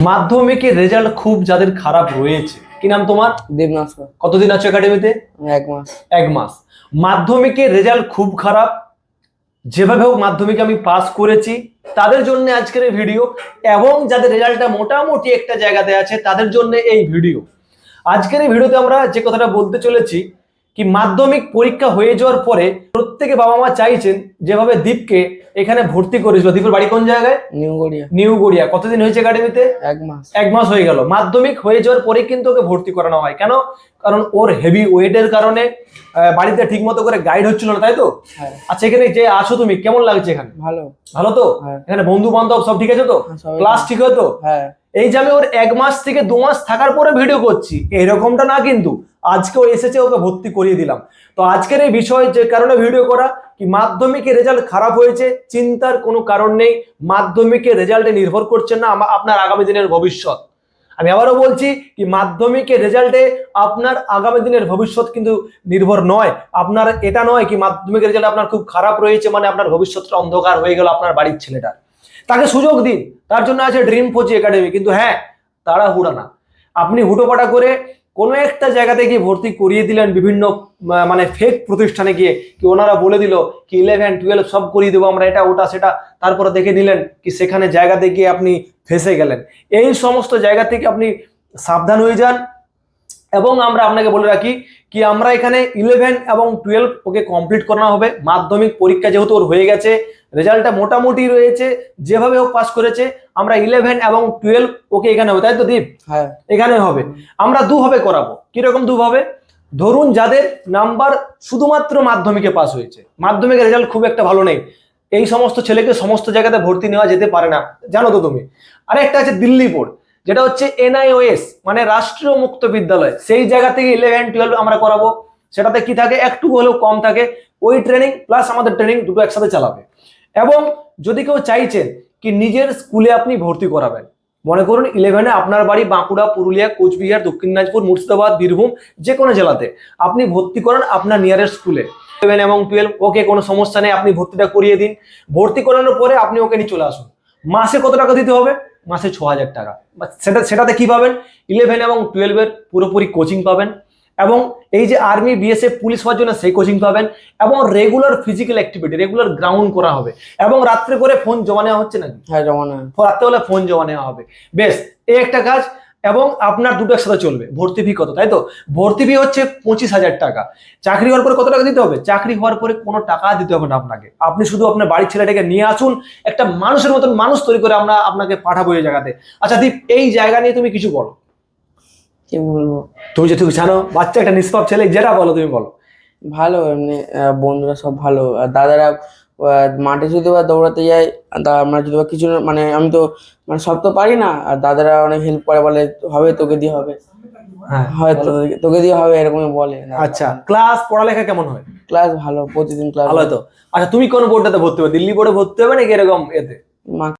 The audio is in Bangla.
মাধ্যমিকের রেজাল্ট খুব যাদের খারাপ রয়েছে। কি নাম তোমার? দেবনাথকর কতদিন আছো একাডেমিতে এক মাস। এক মাস। মাধ্যমিকের রেজাল্ট খুব খারাপ। যেভাবে হোক মাধ্যমিকে আমি পাস করেছি তাদের জন্য আজকের এই ভিডিও এবং যাদের রেজাল্টটা মোটামুটি একটা জায়গাতে আছে তাদের জন্য এই ভিডিও আজকের এই ভিডিওতে আমরা যে কথাটা বলতে চলেছি কি মাধ্যমিক পরীক্ষা হয়ে যাওয়ার পরে প্রত্যেকে বাবা মা চাইছেন যেভাবে দীপকে এখানে ভর্তি করেছিল দীপের বাড়ি কোন জায়গায়? নিউ গড়িয়া। নিউ গড়িয়া। কতদিন হয়েছে একাডেমিতে এক মাস। এক মাস হয়ে গেল। মাধ্যমিক হয়ে যাওয়ার পরে কিন্তু ওকে ভর্তি করানো হয়। কেন? কারণ ওর হেভি ওয়েটের কারণে বাড়িতে ঠিক মতো করে গাইড হচ্ছিল না তাই তো? হ্যাঁ। আচ্ছা এখানে যে আছো তুমি কেমন লাগছে এখানে? ভালো। ভালো তো? হ্যাঁ। এখানে বন্ধু বান্ধব সব ঠিক আছে তো? হ্যাঁ, ক্লাস ঠিক হয় তো? হ্যাঁ। এই যে আমি ওর এক মাস থেকে দু মাস থাকার পরে ভিডিও করছি, এরকমটা না কিন্তু। আজকে ও এসেছে, ওকে ভর্তি করিয়ে দিলাম। তো আজকের এই বিষয় যে কারণে ভিডিও করা, কি মাধ্যমিকের রেজাল্ট খারাপ হয়েছে, চিন্তার কোনো কারণ নেই মাধ্যমিকের রেজাল্টে নির্ভর করছে না আপনার আগামী দিনের ভবিষ্যৎ। আমি আবারও বলছি, কি মাধ্যমিকের রেজাল্টে আপনার আগামী দিনের ভবিষ্যৎ কিন্তু নির্ভর নয়। আপনার এটা নয়, কি মাধ্যমিকের রেজাল্ট আপনার খুব খারাপ রয়েছে মানে আপনার ভবিষ্যৎটা অন্ধকার হয়ে গেল আপনার বাড়ির ছেলেটার। তাকে সুযোগ দিন। তার জন্য আছে ড্রিম কোচি একাডেমি কিন্তু হ্যাঁ তারা হুড়া না। আপনি হুটোপাটা করে কোনো একটা জায়গাতে গিয়ে ভর্তি করিয়ে দিলেন বিভিন্ন মানে ফেক প্রতিষ্ঠানে গিয়ে, কি ওনারা বলে দিল কি ইলেভেন টুয়েলভ সব করিয়ে দেবো আমরা, এটা, ওটা, সেটা, তারপরে দেখে নিলেন কি সেখানে জায়গাতে গিয়ে আপনি ফেসে গেলেন। এই সমস্ত জায়গা থেকে আপনি সাবধান হয়ে যান এবং আমরা আপনাকে বলে রাখি কি আমরা এখানে ইলেভেন এবং টুয়েলভ ওকে কমপ্লিট করানো হবে। মাধ্যমিক পরীক্ষা যেহেতু ওর হয়ে গেছে রেজাল্টটা মোটামুটি রয়েছে যেভাবে ও পাস করেছে আমরা ইলেভেন এবং টুয়েলভ ওকে এখানে হবে তাই তো দীপ? হ্যাঁ। এখানে হবে। আমরা দুভাবে করাবো। কীরকম দুভাবে? ধরুন যাদের নাম্বার শুধুমাত্র মাধ্যমিকে পাস হয়েছে মাধ্যমিকের রেজাল্ট খুব একটা ভালো নেই এই সমস্ত ছেলেকে সমস্ত জায়গাতে ভর্তি নেওয়া যেতে পারে না জানো তো তুমি? আরেকটা আছে দিল্লি বোর্ড যেটা হচ্ছে এনআইওএস মানে রাষ্ট্রীয় মুক্ত বিদ্যালয়। সেই জায়গা থেকে ইলেভেন টুয়েলভ আমরা করাবো। সেটাতে কি থাকে? একটু হলেও কম থাকে। ওই ট্রেনিং প্লাস আমাদের ট্রেনিং দুটো একসাথে চালাবে। এবং যদি কেউ চাইছেন কি নিজের স্কুলে আপনি ভর্তি করাবেন, মনে করুন ইলেভেনে আপনার বাড়ি বাঁকুড়া, পুরুলিয়া, কোচবিহার, দক্ষিণ দিনাজপুর, মুর্শিদাবাদ, বীরভূম যে কোনো জেলাতে। আপনি ভর্তি করান আপনার নিয়ারেস্ট স্কুলে ইলেভেন এবং টুয়েলভ ওকে কোনো সমস্যা নেই, আপনি ভর্তিটা করিয়ে দিন। ভর্তি করানোর পরে আপনি ওকে নিয়ে চলে আসুন। মাসে কত টাকা দিতে হবে? মাসে ছ হাজার টাকা সেটা সেটাতে কী পাবেন? ইলেভেন এবং টুয়েলভের পুরোপুরি কোচিং পাবেন এবং এই যে আর্মি বিএসএফ পুলিশ হওয়ার জন্য সেই কোচিং পাবেন এবং regular physical activity regular ground করা হবে এবং রাত্রে করে ফোন জমা নেওয়া হচ্ছে নাকি? হ্যাঁ জমা রাত্রে রাত্রেবেলা ফোন জমা নেওয়া হবে। বেশ এই একটা কাজ এবং আপনার দুটো একসাথে চলবে। ভর্তি ফি কত তাই তো? ভর্তি ফি হচ্ছে পঁচিশ হাজার টাকা। চাকরি হওয়ার পরে কত টাকা দিতে হবে? চাকরি হওয়ার পরে কোনো টাকা দিতে হবে না আপনাকে। আপনি শুধু আপনার বাড়ির ছেলেটাকে নিয়ে আসুন একটা মানুষের মতন মানুষ তৈরি করে আমরা আপনাকে পাঠাবো এই জায়গাতে। আচ্ছা দীপ এই জায়গা নিয়ে তুমি কিছু বলো। কি বলব? তুমি যে তুমি জানো বাচ্চা একটা নিষ্পাপ ছেলে যেটা বলো তুমি বলো। ভালো এমনি বন্ধুরা সব ভালো। আর দাদারা মাঠে যদি বা দৌড়াতে যাই তা আমরা যদি বা কিছু মানে আমি তো মানে সব তো পারি না আর দাদারা অনেক হেল্প করে বলে হবে তোকে দিয়ে হবে। হ্যাঁ তোকে- দিয়ে হবে এরকমই বলে আচ্ছা ক্লাস পড়ালেখা কেমন হয়? ক্লাস ভালো প্রতিদিন ক্লাস ভালো তো? আচ্ছা তুমি কোন বোর্ডটাতে ভর্তি হবে? দিল্লি বোর্ডে ভর্তি হবে নাকি এরকম এতে?